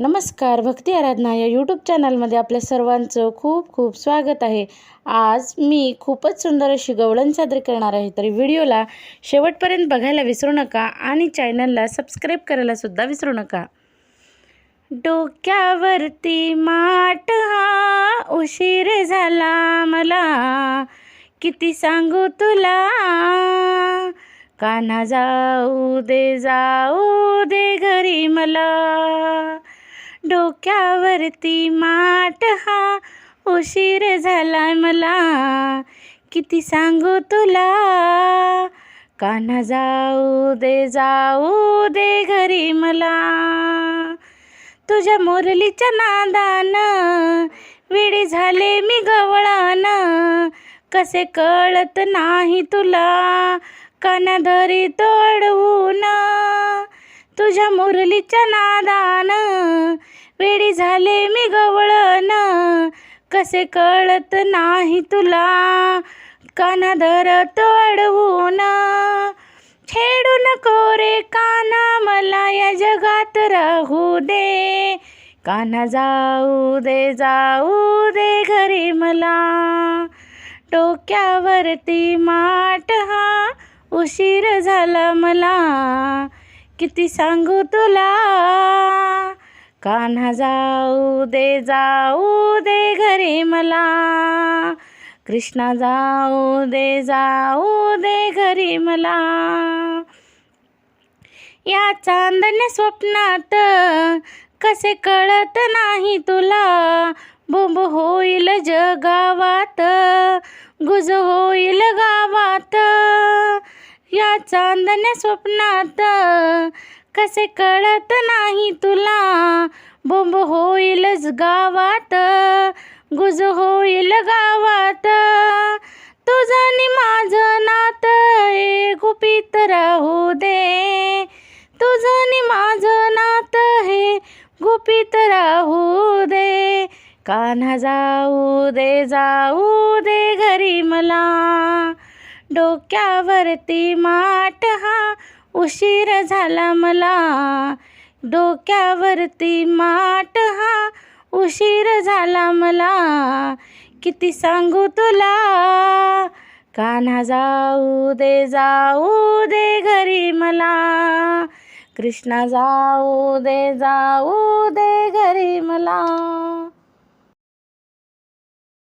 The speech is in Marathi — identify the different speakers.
Speaker 1: नमस्कार भक्ती आराधना या यूट्यूब चॅनलमध्ये आपल्या सर्वांचं खूप खूप स्वागत आहे. आज मी खूपच सुंदर अशी गवळण सादर करणार आहे तरी व्हिडिओला शेवटपर्यंत बघायला विसरू नका आणि चॅनलला सबस्क्राईब करायला सुद्धा विसरू नका. डोक्यावरती माट हा उशीर झाला मला किती सांगू तुला? काना जाऊ दे जाऊ दे घरी मला. डोक्यावरती माठ हा उशीर झाला मला. किती सांगू तुला? कान्हा जाऊ दे जाऊ दे घरी मला. तुझ्या मुरलीच्या नादान वेडी झाले मी गवळण कसे कळत नाही तुला? कानाधरी तोडवून. तुझ्या मुरलीच्या नादान. वेडी झाले मी गवळण. कसे कळत नाही तुला? काना कानाधर अडवून. छेडू नको रे काना मला या जगात राहू दे. काना जाऊ दे जाऊ दे घरी मला. डोक्यावरती माठ हा उशीर झाला मला. किती सांगू तुला? कान्हा जाऊ दे जाऊ दे घरी मला. कृष्णा जाऊ दे जाऊ दे घरी मला. या चांदण्या स्वप्नात कसे कळत नाही तुला? बोंब होईल जगावात गुज होईल गावात. या चांदण्या स्वप्नात. कसे कळत नाही तुला? बोंब होईलच गावात. गुज होईल गावात. तुझं आणि माझं नात हे गुपित राहू दे. तुझं आणि माझं नात हे गुपित राहू दे. कान्हा जाऊ दे जाऊ दे घरी मला. डोक्यावरती माठ हा उशीर झाला मला. डोक्यावरती माठ हा उशीर झाला मला. किती सांगू तुला? कान्हा जाऊ दे जाऊ दे घरी मला. कृष्णा जाऊ दे जाऊ दे घरी मला.